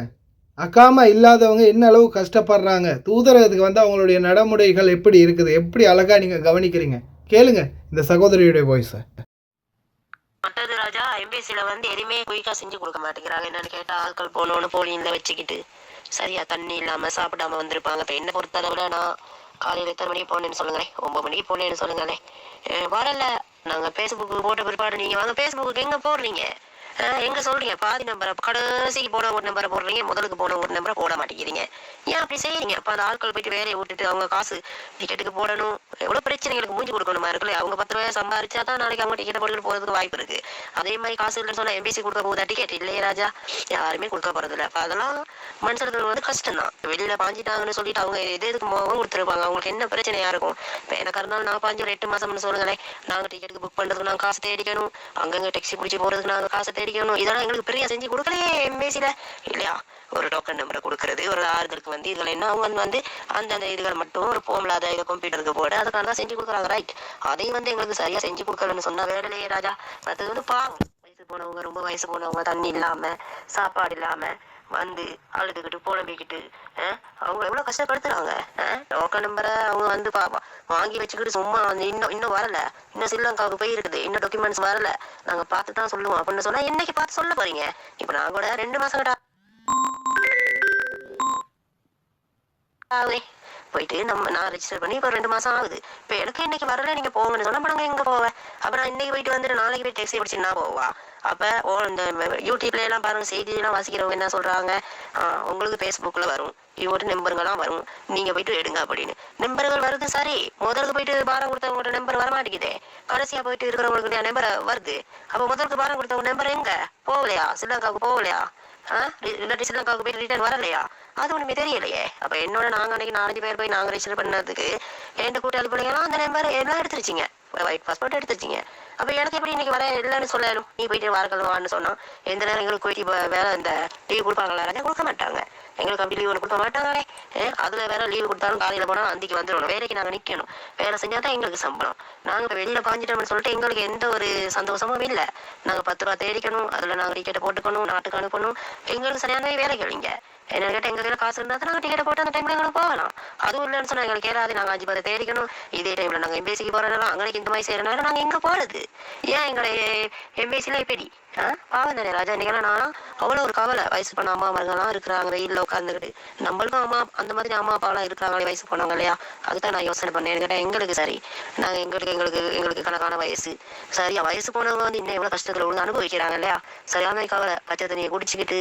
அக்காமா இல்லாதவங்க என்ன அளவு கஷ்டப்படுறாங்க? தூதரகத்துக்கு வந்து அவங்களுடைய நடைமுறைகள் எப்படி இருக்குது? எப்படி அழகா நீங்க கவனிக்கிறீங்க? கேளுங்க. இந்த சகோதரியுடைய வாய்ஸை ராஜா எம்பிசியில் வந்து எதுவுமே குயிக்காக செஞ்சு கொடுக்க மாட்டேங்கிறாங்க. என்னன்னு கேட்டால் ஆட்கள் போகணுன்னு போலியில் வச்சுக்கிட்டு. சரியா தண்ணி இல்லாமல் சாப்பிடாம வந்திருப்பாங்க. இப்போ என்ன பொறுத்தளவில் நான் காலையில் எத்தனை மணிக்கு போனேன்னு சொல்லுங்களேன். ஒம்பது மணிக்கு போனேன்னு சொல்லுங்களேன். வரல. நாங்கள் ஃபேஸ்புக்கு போட்ட பிற்பாடு நீங்கள் வாங்க. ஃபேஸ்புக்கு எங்கே போடுறீங்க எங்க சொல்றீங்க? பாதி நம்பரை கடைசிக்கு போன ஒரு நம்பரை போடுறீங்க முதலுக்கு போன ஒரு நம்பரை போட மாட்டேங்கிறீங்க. ஏன் அப்படி செய்யறீங்க அப்ப அந்த ஆட்கள் போயிட்டு வேலையை விட்டுட்டு அவங்க காசு டிக்கெட்டுக்கு போடணும். எவ்வளோ பிரச்சனைகளுக்கு மூஞ்சி கொடுக்கணுமா இருக்குல்ல? அவங்க பத்து ரூபாய் சம்பாரிச்சா தான் நாளைக்கு அவங்க டிக்கெட் போட்டு போகிறதுக்கு வாய்ப்பு இருக்கு. அதே மாதிரி காசு இல்லைன்னு சொன்னா எம்பிசி கொடுக்க போகுதா? டிக்கெட் இல்லையே ராஜா. யாருமே கொடுக்க போறது இல்லை அதெல்லாம் மனுஷர்கள் வந்து கஷ்டம் தான் வெளியில பாஞ்சிட்டாங்கன்னு சொல்லிட்டு அவங்க எது எதுக்கு முகம் கொடுத்துருப்பாங்க? அவங்களுக்கு என்ன பிரச்சனையா இருக்கும்? இப்போ எனக்கு இருந்தாலும் நான் பாஞ்சு ஒரு எட்டு மாசம்னு சொல்லுங்களேன். நாங்கள் டிக்கெட்டுக்கு புக் பண்றதுக்கு நாங்க காசு தேடிக்கணும். அங்கங்க டாக்ஸி பிடிச்சி போறதுக்கு நாங்க காசு தெரியணும் இதெல்லாம் எங்களுக்கு பெரிய செஞ்சு கொடுக்கலையே எம்பேசியில இல்லையா? ஒரு டோக்கன் நம்பரை கொடுக்கறது ஒரு ஆறுதலுக்கு வந்து இதில் என்ன அவங்க வந்து அந்தந்த இதுகள் மட்டும் ஒரு போம்லாத இதை கம்ப்யூட்டருக்கு போட அதுக்காக தான் செஞ்சு கொடுக்குறாங்க. ரைட் அதையும் வந்து எங்களுக்கு சரியா செஞ்சு கொடுக்கலன்னு சொன்னா வேலையே ராஜா. அது வந்து பாவம். வயசு போனவங்க ரொம்ப வயசு போனவங்க தண்ணி இல்லாம சாப்பாடு இல்லாம வந்து அழுதுகிட்டு புலம்பிக்கிட்டு அவங்க எவ்வளவு கஷ்டப்படுத்துறாங்க டோக்கன் நம்பரை அவங்க வந்து வாங்கி வச்சுக்கிட்டு சும்மா வந்து இன்னும் இன்னும் வரல. இன்னும் ஸ்ரீலங்காவுக்கு போயிருக்குது. இன்னும் டாக்குமெண்ட்ஸ் வரல. நாங்க பார்த்து தான் சொல்லுவோம் அப்படின்னு சொன்னா என்னைக்கு பார்த்து சொல்ல போறீங்க? இப்போ நான் கூட ரெண்டு மாசம் கிட்ட போயிட்டு நம்ம நான் ரெஜிஸ்டர் பண்ணி இப்போ ரெண்டு மாசம் ஆகுது இப்போ எனக்கு இன்னைக்கு வரல நீங்க போங்கன்னு சொன்னா நாங்கள் எங்க போவேன் அப்ப நான் இன்னைக்கு போயிட்டு வந்துட்டு நாளைக்கு போய் டேக்ஸி பிடிச்சின்னா நான் போவா அப்ப ஓ இந்த யூடியூப்ல எல்லாம் பாருங்க செய்தியெல்லாம் வாசிக்கிறவங்க என்ன சொல்றாங்க உங்களுக்கு ஃபேஸ்புக்கில் வரும் இவங்கள்ட்ட நம்பருங்கெல்லாம் வரும். நீங்க போயிட்டு எடுங்க அப்படின்னு. நம்பர்கள் வருது சரி. முதலுக்கு போயிட்டு பாரம் கொடுத்தவங்களோட நம்பர் வர மாட்டேங்குதே கடைசியா போயிட்டு இருக்கிறவங்களுக்கு நம்பர் வருது. அப்ப முதலுக்கு பாரம் கொடுத்தவங்க நம்பர் எங்க? போகலையா? ஸ்ரீலங்காவுக்கு போகலையா? இல்லாட்டி ஸ்ரீலங்காவுக்கு போய் ரிட்டர்ன் வரலையா? அது ஒண்ணுமே தெரியலையே. அப்ப என்னோட நாங்க அன்னைக்கு நாலஞ்சு பேர் போய் நாங்க ரெஜிஸ்டர் பண்ணதுக்கு எந்த கூட்டாளி பிள்ளைங்களாம் அந்த நம்பர் எல்லாம் எடுத்துருச்சிங்க. White passport எடுத்துருச்சிங்க. அப்ப எனக்கு எப்படி இன்னைக்கு வர இல்லைன்னு சொல்லணும். நீ போயிட்டு வாரக்கிழமான்னு சொன்னா எந்த நேரம் எங்களுக்கு போயிட்டு வேலை இந்த லீவ் கொடுப்பாங்களா கொடுக்க மாட்டாங்க. எங்களுக்கு அப்படி லீவ் ஒன்று கொடுக்க மாட்டாங்களே அதில் அதுல வேற லீவு கொடுத்தாலும் காலையில போனா அந்திக்கு வந்துடணும் வேலைக்கு நாங்க நிக்கணும். வேலை செஞ்சாதான் எங்களுக்கு சம்பளம். நாங்க இப்ப வெளியில பாஞ்சிட்டோம்னு சொல்லிட்டு எங்களுக்கு எந்த ஒரு சந்தோஷமும் இல்ல. நாங்க பத்து ரூபா தேடிக்கணும். அதுல நாங்க டிக்கெட் போட்டுக்கணும். நாட்டுக்கு அனுப்பணும். எங்களுக்கு சரியான வேலைகள் இங்க. என்ன கேட்ட எங்க கையில காசு இருந்தா தான் நாங்க டிக்கெட் போட்டு அந்த டைம்ல எங்களுக்கு போகலாம். அதுவும் இல்லைன்னு சொன்னா எங்களுக்கு ஏறாது. நாங்க அஞ்சு பத்து தேடிக்கணும். இதே டைம்ல நாங்க எம்பேசிக்கு போறதுனால அங்கே இந்த மாதிரி செய்யறதுனால நாங்க எங்க போறது. ஏன் எங்களை எம்பேசில எப்படி பாவம் தானே ராஜா இன்னைக்கு நானும் அவ்வளோ ஒரு கவலை. வயசு பண்ண அம்மா மருங்கெல்லாம் இருக்கிறாங்க வெயிலில் உட்காந்துக்கிட்டு நம்மளுக்கும் அம்மா அந்த மாதிரி அம்மா அப்பாலாம் இருக்கிறாங்களே வயசு போனவங்க இல்லையா? அதுதான் நான் யோசனை பண்ணேன். கேட்டால் எங்களுக்கு சரி. நாங்கள் எங்களுக்கு எங்களுக்கு எங்களுக்கு கணக்கான வயசு. சரியா வயசு போனவங்க வந்து இன்னும் எவ்வளோ கஷ்டத்தில் விழுந்து அனுபவிக்கிறாங்க இல்லையா? சரியான கவலை. பச்சை தண்ணியை குடிச்சிக்கிட்டு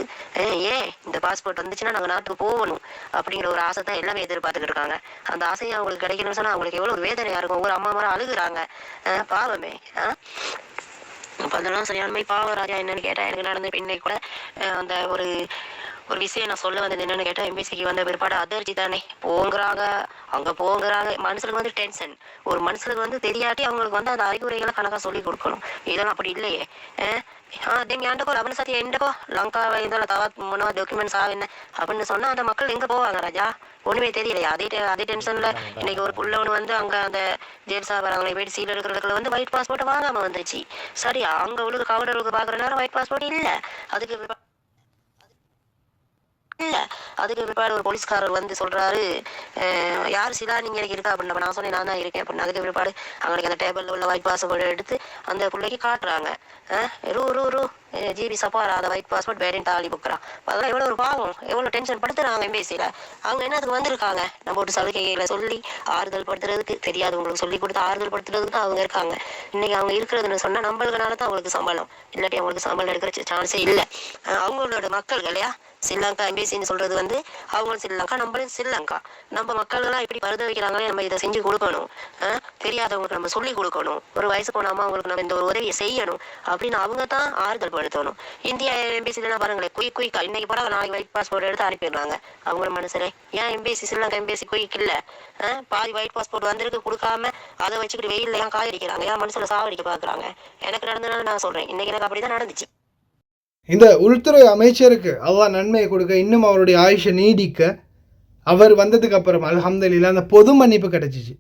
ஏன் இந்த பாஸ்போர்ட் வந்துச்சுன்னா நாங்கள் நாட்டுக்கு போகணும் அப்படிங்கிற ஒரு ஆசை தான் எல்லாமே எதிர்பார்த்துக்கிட்டு இருக்காங்க. அந்த ஆசையை அவங்களுக்கு கிடைக்கணும்னு சொன்னால் அவங்களுக்கு எவ்வளோ வேதனையாக இருக்கும். ஒரு அம்மா மாதிரி அழுகுறாங்க. பாவமே. ஆ? அப்ப அதெல்லாம் சரியான மாதிரி பாவம் ராஜா என்னன்னு கேட்டா எனக்கு நடந்த இன்னைக்கு கூட அந்த ஒரு ஒரு விஷயம் நான் சொல்ல வந்தது என்னன்னு கேட்டா எம்பிசிக்கு வந்த பிற்பாடு அதிர்ச்சி தானே. போங்கிறாங்க. அங்க போங்கிறாங்க. மனுஷனுக்கு வந்து டென்ஷன் ஒரு மனுஷனுக்கு வந்து தெரியாட்டி அவங்களுக்கு வந்து அந்த அறிகுறிகளை கணக்கா சொல்லி கொடுக்கணும். இதெல்லாம் அப்படி இல்லையே. அஹ் ஆ தென் ஏண்டக்கோ லபன சத்தி எண்டக்கோ? லங்கா இதெல்லாம் தவத் முன்னோ டாக்குமெண்ட்ஸ் ஆகுன்னு அப்படின்னு சொன்னா அந்த மக்கள் எங்க போவாங்க ராஜா? ஒண்ணுமே தெரியலையா. அதே அதே டென்ஷன்ல இன்னைக்கு ஒரு புள்ளவனு வந்து அங்க அந்த ஜெயில் சாபாரங்களை போயிட்டு சீல் எடுக்கிறதுக்குள்ள வந்து ஒயிட் பாஸ்போர்ட் வாங்காம வந்துருச்சு. சரியா அங்க உள்ள கவுண்டர்களுக்கு பாக்குற நேரம் ஒயிட் பாஸ்போர்ட் இல்ல. அதுக்கு அதுக்கு பிற்பாடு ஒரு போலீஸ்காரர் வந்து சொல்றாரு யார் சிலா நீங்க எனக்கு இருக்கா? அப்படின்னு. நான் சொன்னேன் நான் தான் இருக்கேன். அப்படின்னு. அதுக்கு பிற்பாடு அவங்களுக்கு அந்த டேபிள்ல உள்ள ஒயிட் பாஸ்போர்ட் எடுத்து அந்த பிள்ளைக்கு காட்டுறாங்க. அஹ், ரூ ரூ ரூ. ஜிபி சப்பாரா அதை ஒயிட் பாஸ்போர்ட் வேறேன் தாலி புக்ரா அதெல்லாம் எவ்வளவு ஒரு பாவம். எவ்வளோ டென்ஷன் படுத்துறாங்க எம்பேசியில. அவங்க என்னத்துக்கு வந்திருக்காங்க? நம்ம ஒரு சலுகைகளை சொல்லி ஆறுதல் படுத்துறதுக்கு தெரியாதவங்களுக்கு சொல்லி கொடுத்து ஆறுதல் படுத்துறதுக்கு தான் அவங்க இருக்காங்க. இன்னைக்கு அவங்க இருக்கிறதுன்னு சொன்னா நம்மளுக்குனால தான் அவங்களுக்கு சம்பளம். இல்லாட்டி அவங்களுக்கு சம்பளம் எடுக்கிற சான்ஸே இல்லை. அவங்களோட மக்கள் இல்லையா? ஸ்ரீலங்கா எம்பிசின்னு சொல்றது வந்து அவங்களும் ஸ்ரீலங்கா நம்மளும் ஸ்ரீலங்கா. நம்ம மக்கள் எல்லாம் இப்படி பருத வைக்கிறாங்களே நம்ம இதை செஞ்சு கொடுக்கணும். தெரியாதவங்களுக்கு நம்ம சொல்லி கொடுக்கணும். ஒரு வயசு போனாமல் அவங்களுக்கு நம்ம இந்த ஒரு உதவியை செய்யணும் அப்படின்னு அவங்க தான் ஆறுதல் படுத்தணும் இந்தியா எம்பிசிலாம் பாருங்களேன் குயிக் குயிக்கா. இன்னைக்கு பரவாயில்ல நாளைக்கு ஒயிட் பாஸ்போர்ட் எடுத்து அனுப்பிடுறாங்க. அவங்க மனசுல. ஏன் எம்பிசி ஸ்ரீலங்கா எம்பிசி குயிக் இல்ல? பாதி ஒயிட் பாஸ்போர்ட் வந்திருக்கு கொடுக்காம அதை வச்சுக்கிட்டு வெயில்ல ஏன் காயடிக்கிறாங்க. ஏன் மனசுல சாவடிக்க பாக்குறாங்க. எனக்கு நடந்ததுனால நான் சொல்றேன். இன்னைக்கு எனக்கு அப்படிதான் நடந்துச்சு. இந்த உள்துறை அமைச்சருக்கு அல்லாஹ் நன்மையை கொடுக்க இன்னும் அவருடைய ஆயுஷை நீடிக்க அவர் வந்ததுக்கு அப்புறம் அல்ஹம்துலில்லாஹ் அந்த பொது மன்னிப்பு கிடைச்சிச்சு.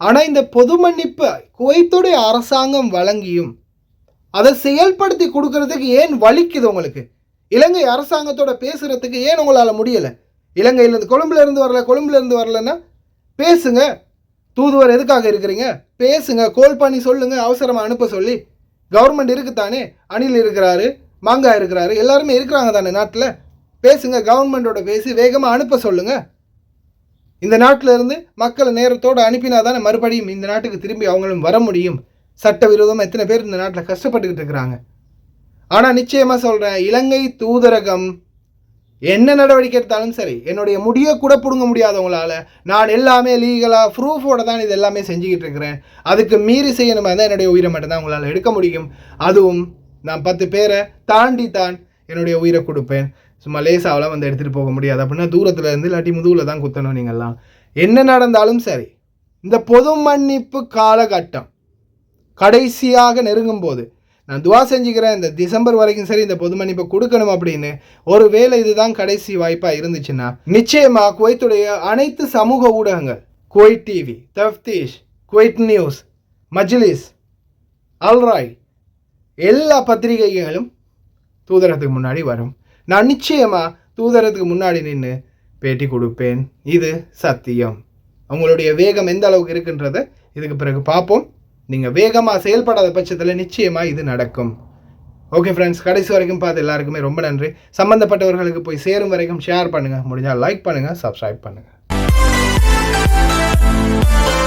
ஆனால் இந்த பொது மன்னிப்பை குவைத்துடைய அரசாங்கம் வழங்கியும் அதை செயல்படுத்தி கொடுக்கறதுக்கு ஏன் வலிக்குது உங்களுக்கு? இலங்கை அரசாங்கத்தோட பேசுறதுக்கு ஏன் உங்களால் முடியலை? இலங்கையிலேருந்து கொழும்புலேருந்து வரல கொழும்புலேருந்து வரலன்னா பேசுங்க. தூதுவர் எதுக்காக இருக்கிறீங்க? பேசுங்க. கோல் பண்ணி சொல்லுங்க. அவசரமாக அனுப்ப சொல்லி. கவர்மெண்ட் இருக்குத்தானே அணில் இருக்கிறாரு மாங்காய் இருக்கிறாரு எல்லாருமே இருக்கிறாங்க தானே நாட்டில்? பேசுங்க. கவர்மெண்டோட பேசி வேகமாக அனுப்ப சொல்லுங்க. இந்த நாட்டில் இருந்து மக்களை நேரத்தோடு அனுப்பினா தானே மறுபடியும் இந்த நாட்டுக்கு திரும்பி அவங்களும் வர முடியும்? சட்டவிரோதமாக எத்தனை பேர் இந்த நாட்டில் கஷ்டப்பட்டுக்கிட்டு இருக்கிறாங்க. ஆனால் நிச்சயமாக சொல்கிறேன் இலங்கை தூதரகம் என்ன நடவடிக்கை எடுத்தாலும் சரி என்னுடைய முடியை கூட பிடுங்க முடியாதவங்களால நான் எல்லாமே லீகலாக ப்ரூஃபோட தான் இது எல்லாமே செஞ்சுக்கிட்டு இருக்கிறேன். அதுக்கு மீறி செய்யணுமா தான் என்னுடைய உயிரை மட்டும்தான் உங்களால் எடுக்க முடியும். அதுவும் நான் பத்து பேரை தாண்டி தான் என்னுடைய உயிரை கொடுப்பேன். சும்மா லேசாவெல்லாம் வந்து எடுத்துகிட்டு போக முடியாது. அப்படின்னா தூரத்தில் இருந்து இல்லாட்டி முதுகில் தான் குத்தணும் நீங்கள்லாம் என்ன நடந்தாலும் சரி இந்த பொது மன்னிப்பு காலகட்டம் கடைசியாக நெருங்கும்போது நான் துவா செஞ்சுக்கிறேன் இந்த டிசம்பர் வரைக்கும் சரி இந்த பொது மன்னிப்பை கொடுக்கணும் அப்படின்னு ஒரு வேலை இதுதான் கடைசி வாய்ப்பாக இருந்துச்சுன்னா நிச்சயமாக குவைத்துடைய அனைத்து சமூக ஊடகங்கள் Kuwait TV Taftish Kuwait news Majlis Alrai எல்லா பத்திரிகைகளும் தூதரத்துக்கு முன்னாடி வரும். நான் நிச்சயமாக தூதரத்துக்கு முன்னாடி நின்று பேட்டி கொடுப்பேன். இது சத்தியம். அவங்களுடைய வேகம் எந்த அளவுக்கு இருக்குன்றதை இதுக்கு பிறகு பார்ப்போம். நீங்கள் வேகமாக செயல்படாத பட்சத்தில் நிச்சயமாக இது நடக்கும். ஓகே ஃப்ரெண்ட்ஸ் கடைசி வரைக்கும் பார்த்து எல்லாருக்குமே ரொம்ப நன்றி. சம்மந்தப்பட்டவர்களுக்கு போய் சேரும் வரைக்கும் ஷேர் பண்ணுங்கள் முடிஞ்சால் லைக் பண்ணுங்கள் சப்ஸ்கிரைப் பண்ணுங்கள் Thank